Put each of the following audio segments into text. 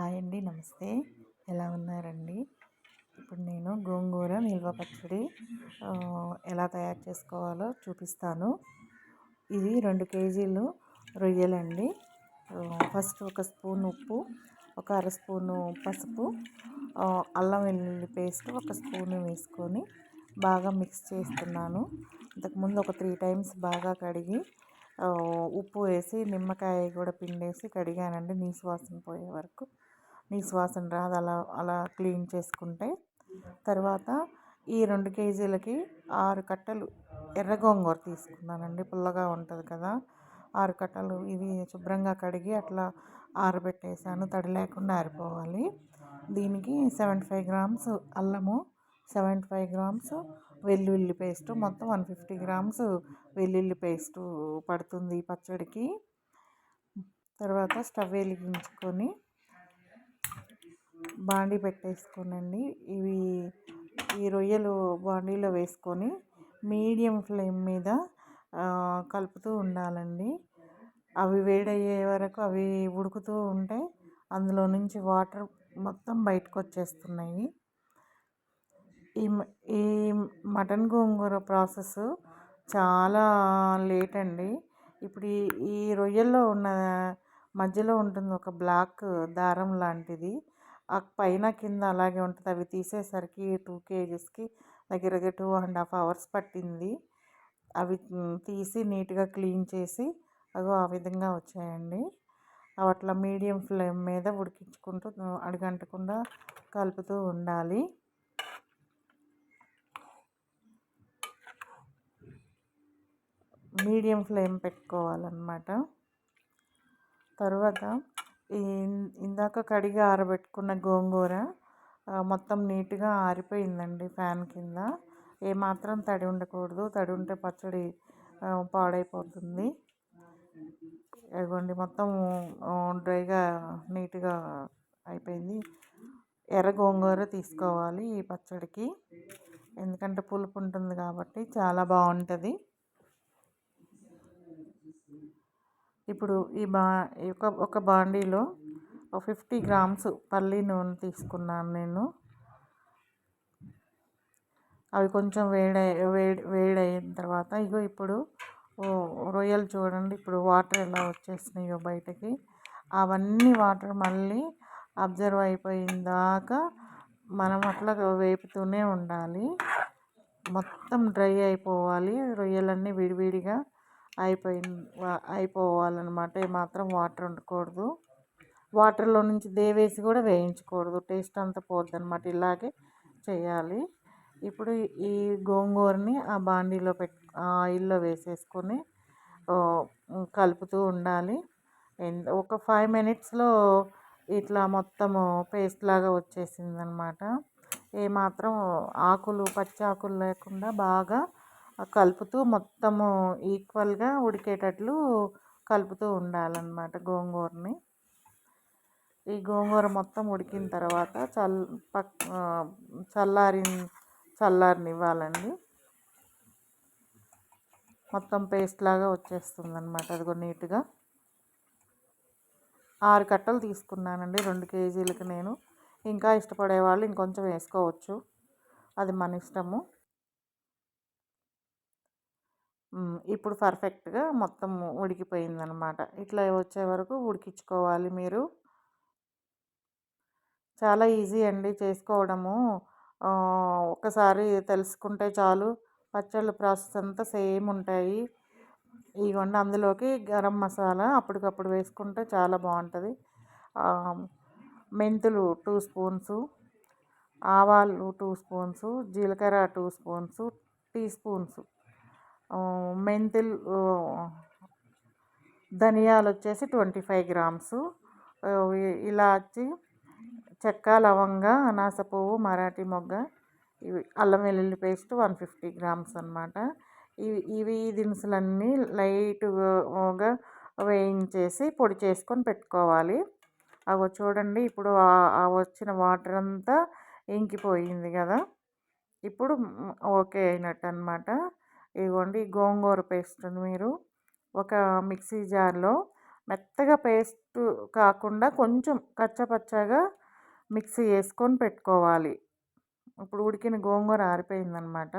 Hi అండి నమస్తే. ఎలా ఉన్నారండి? ఇప్పుడు నేను గోంగూర నిల్వ పచ్చడి ఎలా తయారు చేసుకోవాలో చూపిస్తాను. ఇది రెండు కేజీలు రొయ్యలండి. ఫస్ట్ ఒక స్పూన్ ఉప్పు ఒక అర స్పూను పసుపు అల్లం వెల్లుల్లి పేస్ట్ ఒక స్పూన్ వేసుకొని బాగా మిక్స్ చేస్తున్నాను. ఇంతకుముందు ఒక త్రీ టైమ్స్ బాగా కడిగి ఉప్పు వేసి నిమ్మకాయ కూడా పిండేసి కడిగానండి నీసు వాసన పోయే వరకు. నీసు వాసన రాదు. అలా అలా క్లీన్ చేసుకుంటే తర్వాత ఈ రెండు కేజీలకి ఆరు కట్టలు ఎర్ర గోంగూర తీసుకున్నానండి. పుల్లగా ఉంటుంది కదా. ఆరు కట్టలు ఇవి శుభ్రంగా కడిగి అట్లా ఆరబెట్టేసాను. తడి లేకుండా ఆరిపోవాలి. దీనికి సెవెంటీ ఫైవ్ గ్రామ్స్ అల్లము సెవెంటీ ఫైవ్ గ్రామ్స్ వెల్లుల్లి పేస్ట్. మొత్తం వన్ ఫిఫ్టీ గ్రామ్స్ వెల్లుల్లి పేస్ట్ పడుతుంది పచ్చడికి. తర్వాత స్టవ్ వెలిగించుకొని బాండీ పెట్టేసుకోనండి. ఇవి ఈ రొయ్యలు బాండీలో వేసుకొని మీడియం ఫ్లేమ్ మీద కలుపుతూ ఉండాలండి. అవి వేడయ్యే వరకు అవి ఉడుకుతూ ఉంటే అందులో నుంచి వాటర్ మొత్తం బయటకు వచ్చేస్తున్నాయి ఈ ఈ మటన్ గోంగూర ప్రాసెస్ చాలా లేట్ అండి ఇప్పుడు ఈ రొయ్యల్లో ఉన్న మధ్యలో ఉంటుంది ఒక బ్లాక్ దారం లాంటిది. ఆ పైన కింద అలాగే ఉంటుంది. అవి తీసేసరికి టూ కేజీస్కి దగ్గర దగ్గర టూ అండ్ హాఫ్ అవర్స్ పట్టింది. అవి తీసి నీట్గా క్లీన్ చేసి అగో ఆ విధంగా వచ్చాయండి. అవి అట్లా మీడియం ఫ్లేమ్ మీద ఉడికించుకుంటూ అడిగంటకుండా కలుపుతూ ఉండాలి. మీడియం ఫ్లేమ్ పెట్టుకోవాలన్నమాట. తర్వాత ఇందాక కడిగి ఆరబెట్టుకున్న గోంగూర మొత్తం నీట్గా ఆరిపోయిందండి ఫ్యాన్ కింద. ఏమాత్రం తడి ఉండకూడదు. తడి ఉంటే పచ్చడి పాడైపోతుంది. ఇదిగోండి మొత్తం డ్రైగా నీట్గా అయిపోయింది. ఎర్ర గోంగూర తీసుకోవాలి ఈ పచ్చడికి. ఎందుకంటే పులుపు ఉంటుంది కాబట్టి చాలా బాగుంటుంది. ఇప్పుడు ఈ బా ఒక ఒక బాండీలో ఒక ఫిఫ్టీ గ్రామ్స్ పల్లి నూనె తీసుకున్నాను నేను. అవి కొంచెం వేడి వేడి వేడి అయిన తర్వాత ఇగో ఇప్పుడు రొయ్యలు చూడండి ఇప్పుడు వాటర్ ఎలా వచ్చేసినాయో బయటకి. అవన్నీ వాటర్ మళ్ళీ అబ్జర్వ్ అయిపోయిన దాకా మనం అట్లా వేపుతూనే ఉండాలి. మొత్తం డ్రై అయిపోవాలి రొయ్యలన్నీ విడివిడిగా అయిపోయింది అయిపోవాలన్నమాట. ఏమాత్రం వాటర్ ఉండకూడదు. వాటర్లో నుంచి దేవేసి కూడా వేయించకూడదు. టేస్ట్ అంతా పోద్ది అనమాట ఇలాగే చేయాలి. ఇప్పుడు ఈ గోంగూరని ఆ బాండీలో పెట్ ఆయిల్లో వేసేసుకొని కలుపుతూ ఉండాలి. ఒక ఫైవ్ మినిట్స్లో ఇట్లా మొత్తము పేస్ట్ లాగా వచ్చేసింది అనమాట ఏమాత్రం ఆకులు పచ్చి ఆకులు లేకుండా బాగా కలుపుతూ మొత్తము ఈక్వల్గా ఉడికేటట్లు కలుపుతూ ఉండాలన్నమాట గోంగూరని. ఈ గోంగూర మొత్తం ఉడికిన తర్వాత చల్ పక్ చల్లారి చల్లారనివ్వాలండి. మొత్తం పేస్ట్ లాగా వచ్చేస్తుంది అనమాట అదిగో నీట్గా. ఆరు కట్టలు తీసుకున్నానండి రెండు కేజీలకు నేను. ఇంకా ఇష్టపడే వాళ్ళు ఇంకొంచెం వేసుకోవచ్చు. అది మన ఇష్టము. ఇప్పుడు పర్ఫెక్ట్గా మొత్తం ఉడికిపోయిందనమాట. ఇట్లా వచ్చే వరకు ఉడికించుకోవాలి మీరు. చాలా ఈజీ అండి చేసుకోవడము. ఒకసారి తెలుసుకుంటే చాలు. పచ్చళ్ళ ప్రాసెస్ అంతా సేమ్ ఉంటాయి. ఇవ్వండి అందులోకి గరం మసాలా అప్పటికప్పుడు వేసుకుంటే చాలా బాగుంటుంది. మెంతులు టూ స్పూన్స్ ఆవాలు టూ స్పూన్స్ జీలకర్ర టూ స్పూన్స్ టీ స్పూన్స్. మెంతులు ధనియాలు వచ్చేసి ట్వంటీ ఫైవ్ గ్రామ్స్. ఇలాచి చెక్క లవంగ అనాస పువ్వు మరాఠీ మొగ్గ ఇవి అల్లం వెల్లుల్లి పేస్ట్ వన్ ఫిఫ్టీ గ్రామ్స్ అనమాట ఇవి ఇవి దినుసులన్నీ లైట్గా వేయించేసి పొడి చేసుకొని పెట్టుకోవాలి. అవి చూడండి ఇప్పుడు వచ్చిన వాటర్ అంతా ఇంకిపోయింది కదా. ఇప్పుడు ఓకే అయినట్టు అనమాట ఇదిగోండి గోంగూర పేస్ట్ని మీరు ఒక మిక్సీ జార్లో మెత్తగా పేస్ట్ కాకుండా కొంచెం కచ్చపచ్చగా మిక్సీ వేసుకొని పెట్టుకోవాలి. ఇప్పుడు ఉడికిన గోంగూర ఆరిపోయిందనమాట.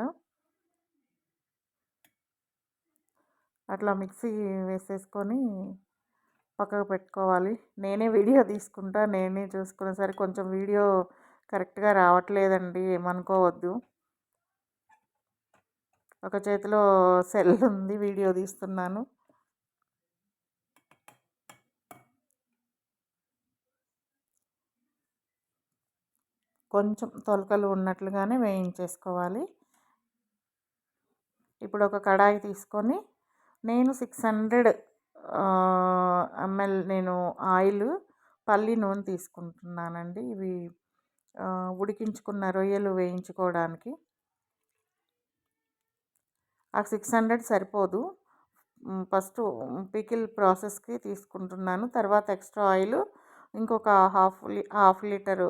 అట్లా మిక్సీ వేసేసుకొని పక్కకు పెట్టుకోవాలి. నేనే వీడియో తీసుకుంటా నేనే చూసుకునేసరికి సరే కొంచెం వీడియో కరెక్ట్గా రావట్లేదండి ఏమనుకోవద్దు. ఒక చేతిలో సెల్ ఉంది వీడియో తీస్తున్నాను. కొంచెం తొలకలు ఉన్నట్లుగానే వేయించేసుకోవాలి. ఇప్పుడు ఒక కడాయి తీసుకొని నేను సిక్స్ హండ్రెడ్ ఎంఎల్ నేను ఆయిల్ పల్లి నూనె తీసుకుంటున్నానండి. ఇవి ఉడికించుకున్న రొయ్యలు వేయించుకోవడానికి. ఆ సిక్స్ హండ్రెడ్ సరిపోదు. ఫస్ట్ పికిల్ ప్రాసెస్కి తీసుకుంటున్నాను. తర్వాత ఎక్స్ట్రా ఆయిల్ ఇంకొక హాఫ్ హాఫ్ లీటరు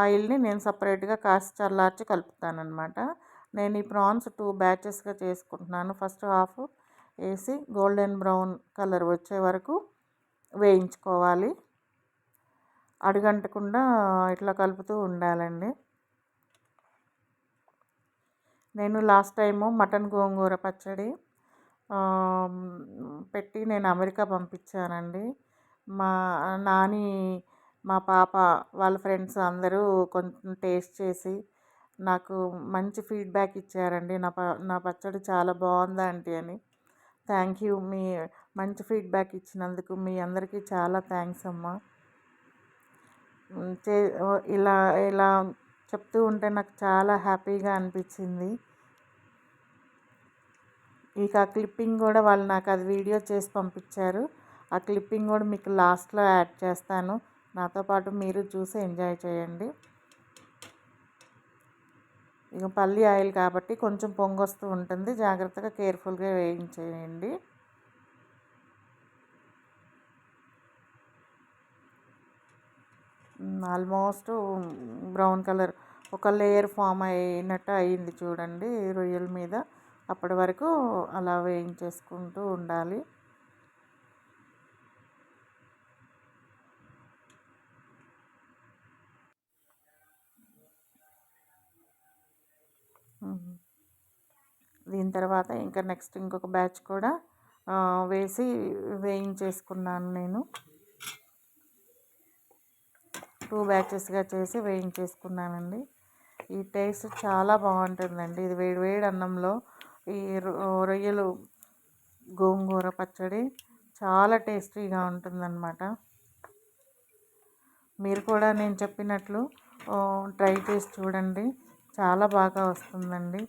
ఆయిల్ని నేను సపరేట్గా కాసి చల్లార్చి కలుపుతాను అనమాట నేను ఈ ప్రాన్స్ టూ బ్యాచెస్గా చేసుకుంటున్నాను. ఫస్ట్ హాఫ్ వేసి గోల్డెన్ బ్రౌన్ కలర్ వచ్చే వరకు వేయించుకోవాలి. అడుగంటకుండా ఇట్లా కలుపుతూ ఉండాలండి. నేను లాస్ట్ టైము మటన్ గోంగూర పచ్చడి పెట్టి నేను అమెరికా పంపించానండి. మా నాని మా పాప వాళ్ళ ఫ్రెండ్స్ అందరూ కొంచెం టేస్ట్ చేసి నాకు మంచి ఫీడ్బ్యాక్ ఇచ్చారండి. నా ప నా పచ్చడి చాలా బాగుంది ఆంటీ అని. Thank you. మీ మంచి ఫీడ్బ్యాక్ ఇచ్చినందుకు మీ అందరికీ చాలా థ్యాంక్స్ అమ్మా. చే ఇలా ఇలా చెప్తూ ఉంటే నాకు చాలా హ్యాపీగా అనిపించింది. ఇక క్లిప్పింగ్ కూడా వాళ్ళు నాకు అది వీడియో చేసి పంపించారు. ఆ క్లిప్పింగ్ కూడా మీకు లాస్ట్లో యాడ్ చేస్తాను. నాతో పాటు మీరు చూసి ఎంజాయ్ చేయండి. ఇక పల్లి ఆయిల్ కాబట్టి కొంచెం పొంగొస్తూ ఉంటుంది. జాగ్రత్తగా కేర్ఫుల్గా వేయించేయండి. ఆల్మోస్ట్ బ్రౌన్ కలర్ ఒక లేయర్ ఫామ్ అయినట్టు అయింది చూడండి రొయ్యల మీద. అప్పటి వరకు అలా వేయించేసుకుంటూ ఉండాలి. దీని తర్వాత ఇంకా నెక్స్ట్ ఇంకొక బ్యాచ్ కూడా వేసి వేయించేసుకున్నాను నేను. టూ బ్యాచెస్గా చేసి వేయించేసుకున్నానండి. ఈ టేస్ట్ చాలా బాగుంటుందండి. ఇది వేడి వేడి అన్నంలో ఈ రొయ్యలు గోంగూర పచ్చడి చాలా టేస్టీగా ఉంటుందన్నమాట. మీరు కూడా నేను చెప్పినట్లు ట్రై చేసి చూడండి. చాలా బాగా వస్తుందండి.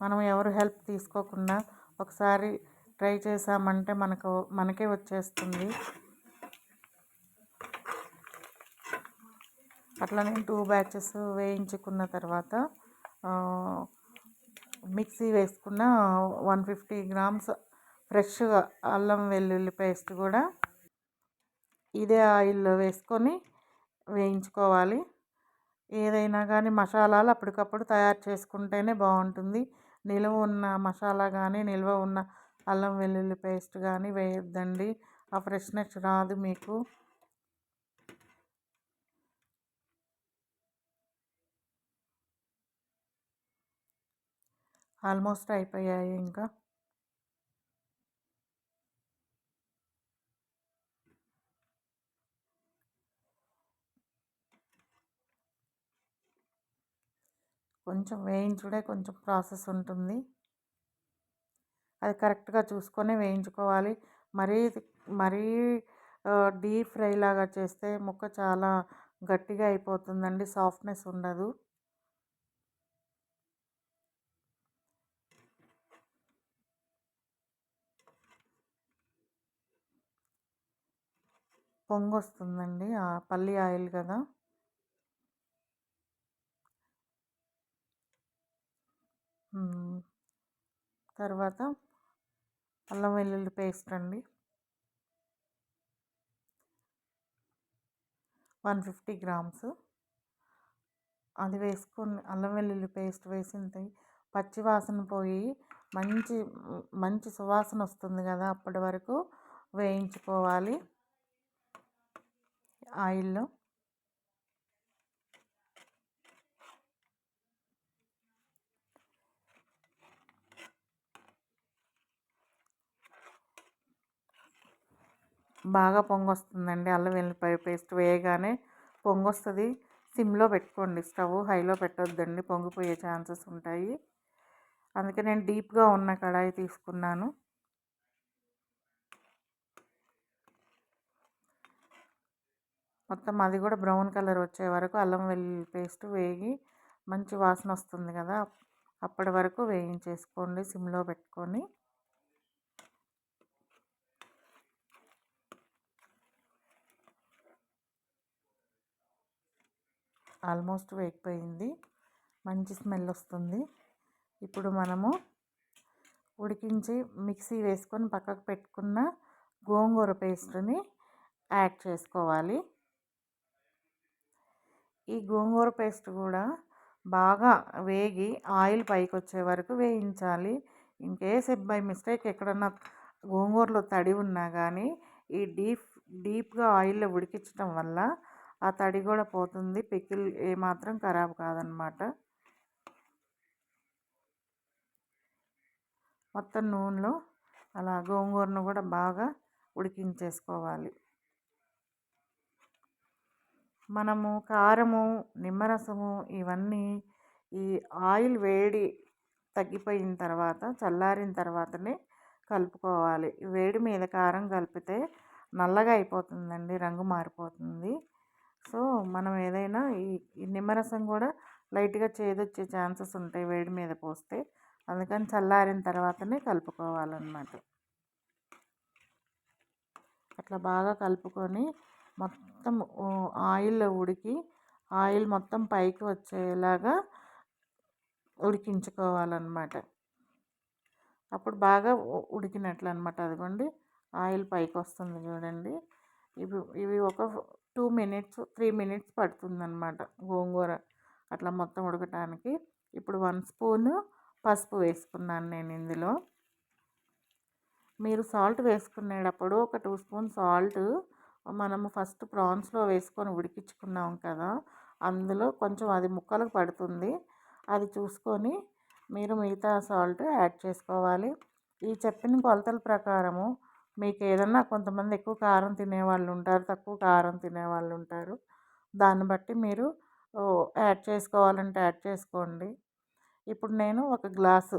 మనం ఎవరు హెల్ప్ తీసుకోకుండా ఒకసారి ట్రై చేసామంటే మనకు మనకే వచ్చేస్తుంది. అట్లా నేను టూ బ్యాచెస్ వేయించుకున్న తర్వాత మిక్సీ వేసుకున్న వన్ ఫిఫ్టీ గ్రామ్స్ ఫ్రెష్గా అల్లం వెల్లుల్లి పేస్ట్ కూడా ఇదే ఆయిల్లో వేసుకొని వేయించుకోవాలి. ఏదైనా కానీ మసాలాలు అప్పటికప్పుడు తయారు చేసుకుంటేనే బాగుంటుంది. నిల్వ ఉన్న మసాలా కానీ నిల్వ ఉన్న అల్లం వెల్లుల్లి పేస్ట్ కానీ వేయొద్దండి. ఆ ఫ్రెష్నెస్ రాదు మీకు. ఆల్మోస్ట్ అయిపోయాయి ఇంకా. కొంచెం వేయించుడే కొంచెం ప్రాసెస్ ఉంటుంది. అది కరెక్ట్గా చూసుకొని వేయించుకోవాలి. మరీ మరీ డీప్ ఫ్రై లాగా చేస్తే ముక్క చాలా గట్టిగా అయిపోతుందండి. సాఫ్ట్నెస్ ఉండదు. పొంగు వస్తుందండి పల్లి ఆయిల్ కదా! తర్వాత అల్లం వెల్లుల్లి పేస్ట్ అండి. One fifty grams. అది వేసుకొని అల్లం వెల్లుల్లి పేస్ట్ వేసిన పచ్చి వాసన పోయి మంచి మంచి సువాసన వస్తుంది కదా! అప్పటి వరకు వేయించుకోవాలి. ఆయిల్లో బాగా పొంగొస్తుందండి. అల్లం వెల్లిపాయ పేస్ట్ వేయగానే పొంగొస్తుంది. సిమ్లో పెట్టుకోండి. స్టవ్ హైలో పెట్టొద్దండి. పొంగిపోయే ఛాన్సెస్ ఉంటాయి. అందుకే నేను డీప్గా ఉన్న కడాయి తీసుకున్నాను. మొత్తం అది కూడా బ్రౌన్ కలర్ వచ్చే వరకు అల్లం వెల్లుల్లి పేస్ట్ వేగి మంచి వాసన వస్తుంది కదా అప్పటి వరకు వేయించేసుకోండి సిమ్లో పెట్టుకొని. ఆల్మోస్ట్ వేగిపోయింది మంచి స్మెల్ వస్తుంది. ఇప్పుడు మనము ఉడికించి మిక్సీ వేసుకొని పక్కకు పెట్టుకున్న గోంగూర పేస్ట్ని యాడ్ చేసుకోవాలి. ఈ గోంగూర పేస్ట్ కూడా బాగా వేగి ఆయిల్ పైకి వచ్చే వరకు వేయించాలి. ఇన్ కేస్ బై మిస్టేక్ ఎక్కడన్నా గోంగూరలో తడి ఉన్నా కానీ ఈ డీప్ డీప్గా ఆయిల్లో ఉడికించడం వల్ల ఆ తడి కూడా పోతుంది. పికిల్ ఏమాత్రం ఖరాబ్ కాదనమాట మొత్తం నూనెలో అలా గోంగూరను కూడా బాగా ఉడికించేసుకోవాలి. మనము కారము నిమ్మరసము ఇవన్నీ ఈ ఆయిల్ వేడి తగ్గిపోయిన తర్వాత చల్లారిన తర్వాతనే కలుపుకోవాలి. వేడి మీద కారం కలిపితే నల్లగా అయిపోతుందండి రంగు మారిపోతుంది. సో మనం ఏదైనా ఈ నిమ్మరసం కూడా లైట్గా చేదొచ్చే ఛాన్సెస్ ఉంటాయి వేడి మీద పోస్తే. అందుకని చల్లారిన తర్వాతనే కలుపుకోవాలన్నమాట. అట్లా బాగా కలుపుకొని మొత్తం ఆయిల్లో ఉడికి ఆయిల్ మొత్తం పైకి వచ్చేలాగా ఉడికించుకోవాలన్నమాట. అప్పుడు బాగా ఉడికినట్లు అనమాట అదిగోండి. ఆయిల్ పైకి వస్తుంది చూడండి. ఇవి ఇవి ఒక టూ మినిట్స్ త్రీ మినిట్స్ పడుతుందన్నమాట గోంగూర అట్లా మొత్తం ఉడకటానికి. ఇప్పుడు వన్ స్పూను పసుపు వేసుకున్నాను నేను ఇందులో. మీరు సాల్ట్ వేసుకునేటప్పుడు ఒక టూ స్పూన్ సాల్ట్ మనము ఫస్ట్ ప్రాన్స్లో వేసుకొని ఉడికించుకున్నాం కదా! అందులో కొంచెం అది ముక్కలకు పడుతుంది. అది చూసుకొని మీరు మిగతా సాల్ట్ యాడ్ చేసుకోవాలి. ఈ చెప్పిన కొలతల ప్రకారము మీకు ఏదన్నా కొంతమంది ఎక్కువ కారం తినేవాళ్ళు ఉంటారు తక్కువ కారం తినేవాళ్ళు ఉంటారు. దాన్ని బట్టి మీరు యాడ్ చేసుకోవాలంటే యాడ్ చేసుకోండి. ఇప్పుడు నేను ఒక గ్లాసు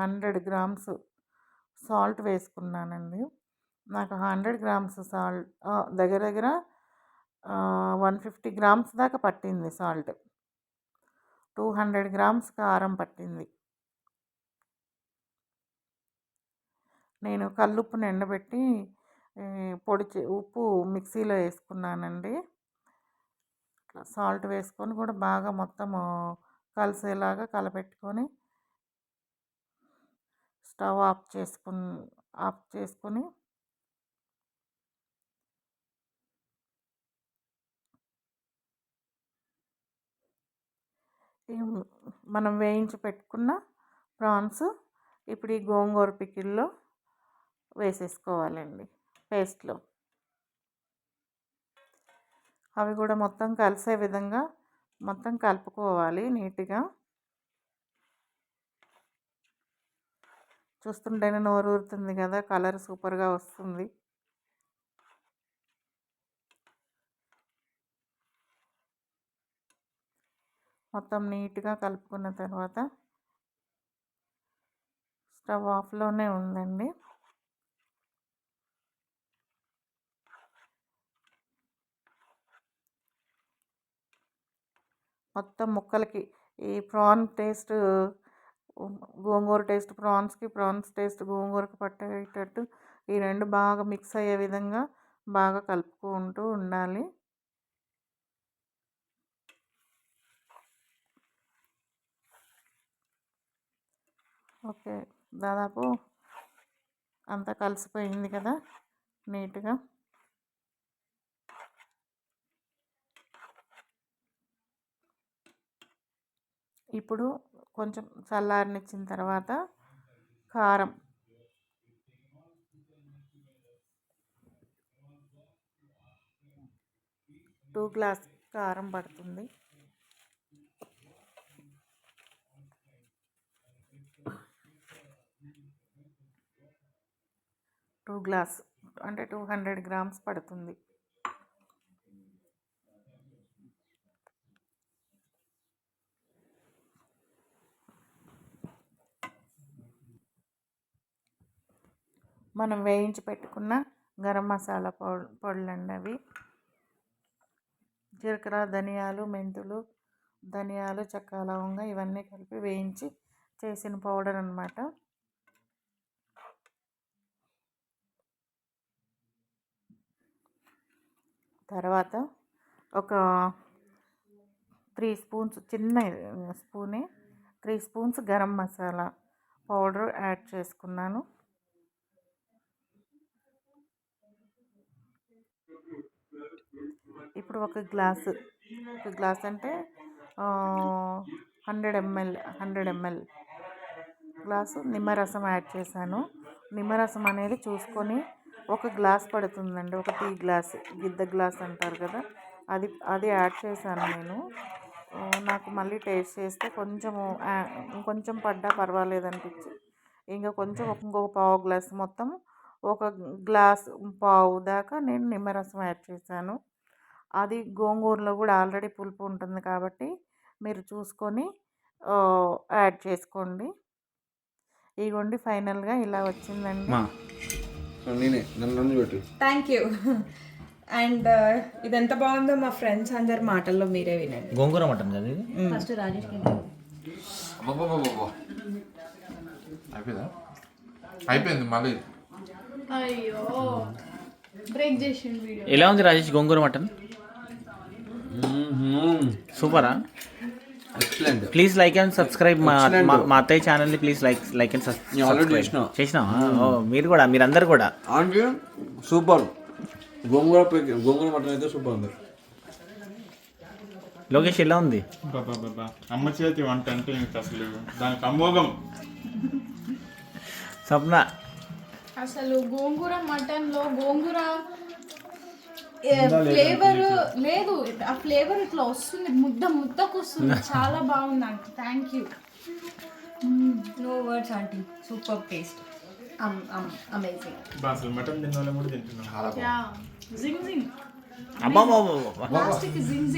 హండ్రెడ్ గ్రామ్స్ సాల్ట్ వేసుకున్నానండి. నాకు హండ్రెడ్ గ్రామ్స్ సాల్ట్ దగ్గర దగ్గర వన్ ఫిఫ్టీ గ్రామ్స్ దాకా పట్టింది సాల్ట్. టూ హండ్రెడ్ గ్రామ్స్ కారం పట్టింది. నేను కల్లుప్పుని ఎండబెట్టి పొడి ఉప్పు మిక్సీలో వేసుకున్నానండి. సాల్ట్ వేసుకొని కూడా బాగా మొత్తం కలిసేలాగా కలపెట్టుకొని స్టవ్ ఆఫ్ చేసుకుని ఆఫ్ చేసుకొని మనం వేయించి పెట్టుకున్న ప్రాన్స్ ఇప్పుడు ఈ గోంగూర పికిల్లో వేసేసుకోవాలండి పేస్ట్లో. అవి కూడా మొత్తం కలిసే విధంగా మొత్తం కలుపుకోవాలి నీట్గా. చూస్తుంటేనే నోరు ఊరుతుంది కదా కలర్ సూపర్గా వస్తుంది. మొత్తం నీట్గా కలుపుకున్న తర్వాత స్టవ్ ఆఫ్లోనే ఉందండి. మొత్తం ముక్కలకి ఈ ప్రాన్ టేస్ట్ గోంగూర టేస్ట్ ప్రాన్స్కి ప్రాన్స్ టేస్ట్ గోంగూరకు పట్టేటట్టు ఈ రెండు బాగా మిక్స్ అయ్యే విధంగా బాగా కలుపుకుంటూ ఉండాలి. ఓకే. దాదాపు అంతా కలిసిపోయింది కదా నీట్గా. ఇప్పుడు కొంచెం చల్లారనిచ్చిన తర్వాత కారం. టూ గ్లాస్ కారం పడుతుంది. టూ గ్లాస్ అంటే టూ హండ్రెడ్ గ్రామ్స్ పడుతుంది. మనం వేయించి పెట్టుకున్న గరం మసాలా పౌ పొడులండి అవి. జీలకర్ర ధనియాలు మెంతులు ధనియాలు చెక్క లవంగా ఇవన్నీ కలిపి వేయించి చేసిన పౌడర్ అనమాట తర్వాత ఒక త్రీ స్పూన్స్ చిన్న స్పూనే three spoons garam masala powder add చేసుకున్నాను. ఇప్పుడు ఒక గ్లాసు ఒక గ్లాస్ అంటే hundred ML hundred ML glass నిమ్మరసం యాడ్ చేశాను. నిమ్మరసం అనేది చూసుకొని ఒక గ్లాస్ పడుతుందండి ఒక టీ గ్లాస్ గిద్ద గ్లాస్ అంటారు కదా అది అది యాడ్ చేశాను నేను. నాకు మళ్ళీ టేస్ట్ చేస్తే కొంచెము కొంచెం పడ్డా పర్వాలేదు అనిపించి ఇంకా కొంచెం ఇంకొక పావు గ్లాస్ మొత్తం ఒక గ్లాస్ పావు దాకా నేను నిమ్మరసం యాడ్ చేశాను. అది గోంగూరలో కూడా ఆల్రెడీ పులుపు ఉంటుంది కాబట్టి మీరు చూసుకొని యాడ్ చేసుకోండి. ఇగోండి ఫైనల్గా ఇలా వచ్చిందండి. నేనే నన్ను పెట్టు. థ్యాంక్ యూ అండ్ ఇది ఎంత బాగుందో మా ఫ్రెండ్స్ అందరి మాటల్లో మీరే వినండి. గోంగూర మటన్ కదా ఇది? అబ్బబ్బబ్బబ్బబ్బ. అయిపోయిందా? అయిపోయింది మళ్ళీ. అయ్యో. బ్రేక్ చేసిండు వీడియో. ఎలా ఉంది రాజేష్ గోంగూర మటన్? సూపరా? ప్లీజ్ లైక్ అండ్ సబ్స్క్రైబ్ మా. మా- అత్తయ్య ఛానల్ని please like like and subscribe. చేసినా. మీరు కూడా మీరందరు కూడా. సూపర్. గోంగూర గోంగూర మటన్ అయితే సూపర్ ఉంది. లోకేష్ ఎలా ఉంది? బాబా అమ్మ చేతి వంట అంటే అసలు? దానికి అమోఘం. స్వప్న. అసలు గోంగూర మటన్లో గోంగూర ఫ్లేవర్ లేదు ఆ ఫ్లేవర్ ఇట్లా వస్తుంది. ముద్ద ముద్దకు వస్తుంది చాలా బాగుంది అంట thank you no words aunty super taste amazing అసలు మటన్ తిన్న వాళ్ళం కూడా తింటున్నాం. జింగ్ జింగ్ ప్లాస్టిక్ జింగ్ జింగ్